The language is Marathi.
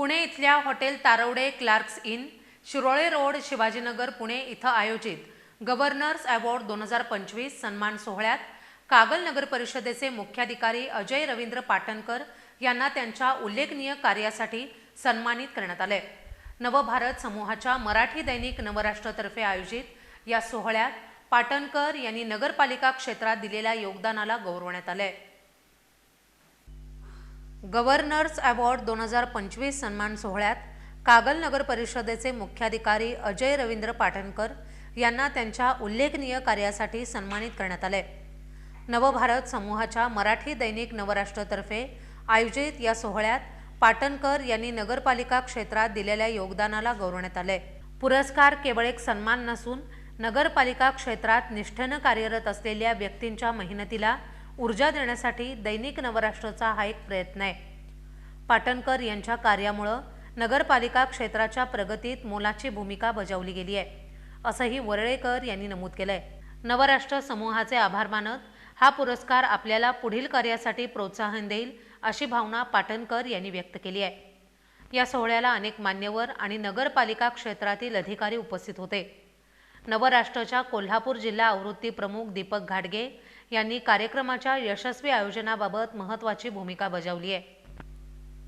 पुणे इथल्या hotel Tarawade Clarks Inn Shirole road Shivajinagar Pune इथं आयोजित गव्हर्नर्स अवॉर्ड दोन हजार पंचवीस सन्मान सोहळ्यात कागल नगर परिषदेचे मुख्याधिकारी अजय रवींद्र पाटणकर यांना त्यांच्या उल्लेखनीय कार्यासाठी सन्मानित करण्यात आले. नवभारत समूहाच्या मराठी दैनिक नवराष्ट्रतर्फे आयोजित या सोहळ्यात पाटणकर यांनी नगरपालिका क्षेत्रात दिलेल्या योगदानाला गौरवण्यात आले. गव्हर्नर्स अवॉर्ड दोन हजार पंचवीस सन्मान सोहळ्यात कागल नगर परिषदेचे मुख्याधिकारी अजय रवींद्र पाटणकर यांना त्यांच्या उल्लेखनीय कार्यासाठी सन्मानित करण्यात आले. नवभारत समूहाच्या मराठी दैनिक नवराष्ट्रतर्फे आयोजित या सोहळ्यात पाटणकर यांनी नगरपालिका क्षेत्रात दिलेल्या योगदानाला गौरवण्यात आले. पुरस्कार केवळ एक सन्मान नसून नगरपालिका क्षेत्रात निष्ठेनं कार्यरत असलेल्या व्यक्तींच्या मेहनतीला ऊर्जा देण्यासाठी दैनिक नवराष्ट्राचा हा एक प्रयत्न आहे. पाटणकर यांच्या कार्यामुळं नगरपालिका क्षेत्राच्या प्रगतीत मोलाची भूमिका बजावली गेली आहे असंही वरळेकर यांनी नमूद केलं आहे नवराष्ट्र समूहाचे आभार मानत हा पुरस्कार आपल्याला पुढील कार्यासाठी प्रोत्साहन देईल अशी भावना पाटणकर यांनी व्यक्त केली आहे. या सोहळ्याला अनेक मान्यवर आणि नगरपालिका क्षेत्रातील अधिकारी उपस्थित होते. नवराष्ट्राच्या कोल्हापूर जिल्हा आवृत्ती प्रमुख दीपक घाटगे यांनी कार्यक्रमाच्या यशस्वी आयोजनाबाबत महत्त्वाची भूमिका बजावली आहे.